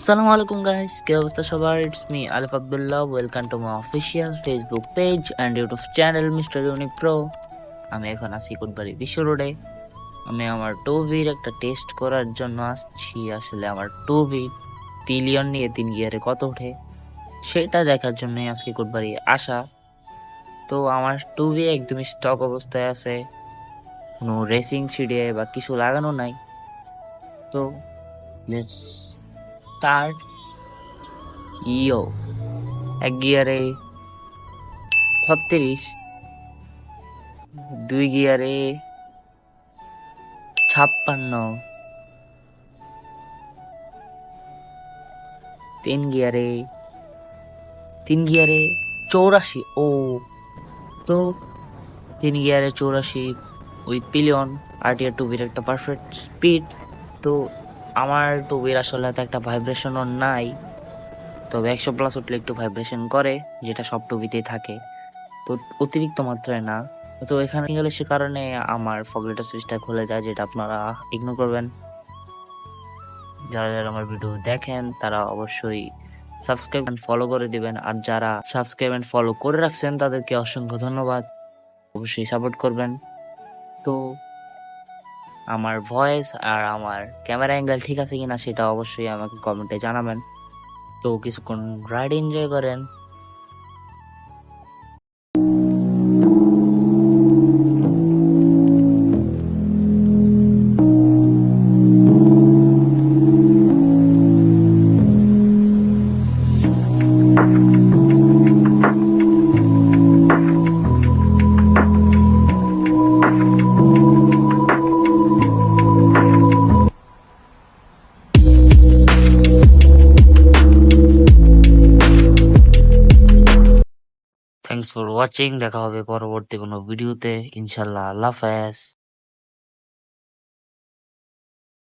আসসালামু আলাইকুম গাইস কি অবস্থা সবার? It's me Alif Abdullah welcome to my official Facebook page and YouTube channel Mister Unique Pro আমি এখন আছি কোটবাড়ি বিশ্ব রোডে। আমি আমার টুবির একটা টেস্ট করার জন্য আসছি। আসলে আমার টুবি পিলিয়ন নিয়ে তিন গিয়ারে কত ওঠে, সেটা দেখার জন্যই আজকে কোটবাড়ি আসা। তো আমার টুবি একদমই স্টক অবস্থায় আছে। কোনো রেসিং সিডে বা কিছু লাগানো নাই। তো লেটস স্টার্ট ইও, এক গিয়ারে ছত্রিশ, দুই গিয়ারে ছাপ্পান্ন, তিন গিয়ারে তিন গিয়ারে চৌরাশি, ও। তো তিন গিয়ারে চৌরাশি উইথ পিলিয়ন আরটিআর টুবির একটা পারফেক্ট স্পিড তো আমার টুবির আসলে এত একটা ভাইব্রেশনও নাই। তবে একশো প্লাস উঠলে একটু ভাইব্রেশন করে, যেটা সব টুবিতেই থাকে। তো অতিরিক্ত মাত্রায় না। তো এখানে গেলে সে কারণে আমার ফগলেটার সুইচটা খুলে যায়, যেটা আপনারা ইগনোর করবেন। যারা যারা আমার ভিডিও দেখেন, তারা অবশ্যই সাবস্ক্রাইব অ্যান্ড ফলো করে দিবেন। আর যারা সাবস্ক্রাইব অ্যান্ড ফলো করে রাখছেন, তাদেরকে অসংখ্য ধন্যবাদ। অবশ্যই সাপোর্ট করবেন। তো আমার ভয়েস আর আমার ক্যামেরা অ্যাঙ্গেল ঠিক আছে কিনা সেটা অবশ্যই আমাকে কমেন্টে জানাবেন। তো কিছুক্ষণ রাইড এনজয় করেন। থ্যাংকস ফর ওয়াচিং দেখা হবে পরবর্তী কোনো ভিডিওতে। ইনশাল্লাহ আল্লাহ হাফেজ।